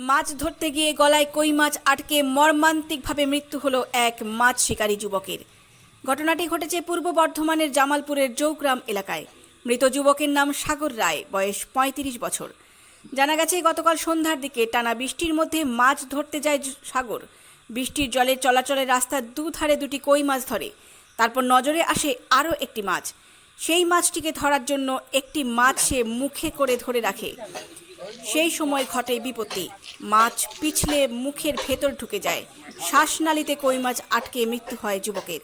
মাছ ধরতে গিয়ে গলায় কই মাছ আটকে মর্মান্তিকভাবে মৃত্যু হলো এক মাছ শিকারী যুবকের। ঘটনাটি ঘটেছে পূর্ব বর্ধমানের জামালপুরের জৌগ্রাম এলাকায়। মৃত যুবকের নাম সাগর রায়, বয়স পঁয়ত্রিশ বছর। জানা গেছে, গতকাল সন্ধ্যার দিকে টানা বৃষ্টির মধ্যে মাছ ধরতে যায় সাগর। বৃষ্টির জলে চলাচলের রাস্তার দুধারে দুটি কই মাছ ধরে। তারপর নজরে আসে আরও একটি মাছ। সেই মাছটিকে ধরার জন্য একটি মাছ সে মুখে করে ধরে রাখে। সেই সময় ঘটে বিপত্তি। মাছ পিছলে মুখের ভেতর ঢুকে যায়। শ্বাসনালীতে কই মাছ আটকে মৃত্যু হয় যুবকের।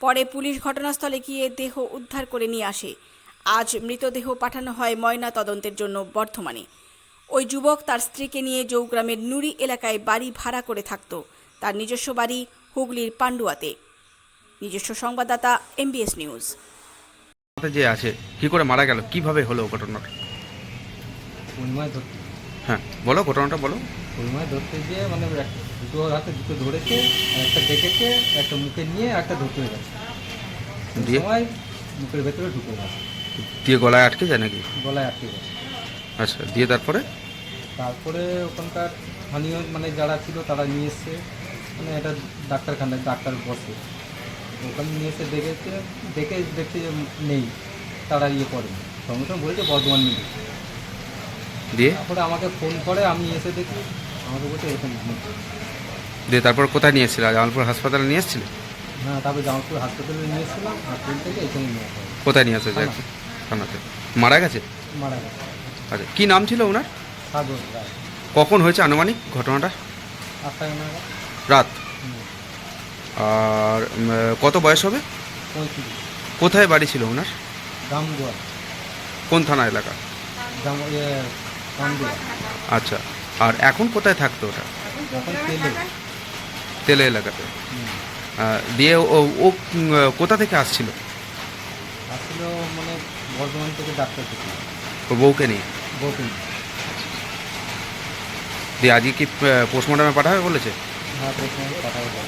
পরে পুলিশ ঘটনাস্থলে গিয়ে দেহ উদ্ধার করে নিয়ে আসে। আজ মৃতদেহ পাঠানো হয় ময়না তদন্তের জন্য বর্ধমানে। ওই যুবক তার স্ত্রীকে নিয়ে জৌগ্রামের নুড়ি এলাকায় বাড়ি ভাড়া করে থাকত। তার নিজস্ব বাড়ি হুগলির পান্ডুয়াতে। নিজস্ব সংবাদদাতা এমবিএস নিউজ। যে আছে কি করে মারা গেল? কীভাবে হলো ঘটনাটা? হ্যাঁ বলো ঘটনাটা বলো। ওই মাছ ধরতে গিয়ে মানে দুটো হাতে দুটো ধরেছে একটা ডেকেছে একটা মুখে নিয়ে একটা ধরতে হয়ে গেছে। দিয়ে? সময় মুখের ভেতরে ঢুকে গেছে। দিয়ে গলায় আটকে যায় নাকি? গলায় আটকে গেছে। আচ্ছা দিয়ে তারপরে? তারপরে ওখানকার স্থানীয় মানে যারা ছিল তারা নিয়ে এসছে মানে এটা ডাক্তারখানায় ডাক্তার বসে। ওখানে নিয়ে এসে দেখেছে দেখে দেখছে যে নেই তারা ইয়ে করেনি। সঙ্গে সঙ্গে বলেছে বর্ধমান নিয়ে। দিয়ে? তারপরে আমাকে ফোন করে আমি এসে দেখি আমাকে বলছে এরকম দিয়ে তারপর কোথায় নিয়ে এসেছিল? জামালপুর হাসপাতালে নিয়ে এসেছিল? হ্যাঁ তারপরে জামালপুর হাসপাতালে নিয়ে এসেছিলাম হাসপাতাল থেকে এখানে নিয়ে আসা। কোথায় নিয়ে এসেছে থানা। থানাতে। মারা গেছে? মারা গেছে। আচ্ছা কি নাম ছিল ওনার? সাগর রায়। কখন হয়েছে আনুমানিক ঘটনাটা? আটটা নাগাদ রাত। হুম, আর উম, কত বয়স হবে? পঁয়ত্রিশ। কোথায় বাড়ি ছিল ওনার? কোন থানা এলাকা? দাম আচ্ছা আর এখন কোথায় থাকতো ওটা? তেলে এলাকাতে। দিয়ে ও ও কোথা থেকে আসছিল? আসলে মানে বর্ধমান থেকে ডাক্তার থেকে। বউকে নিয়ে? বকুল দিয়ে আজকে কি পোস্টমর্টমে পাঠাবে বলেছে? হ্যাঁ কথা বলে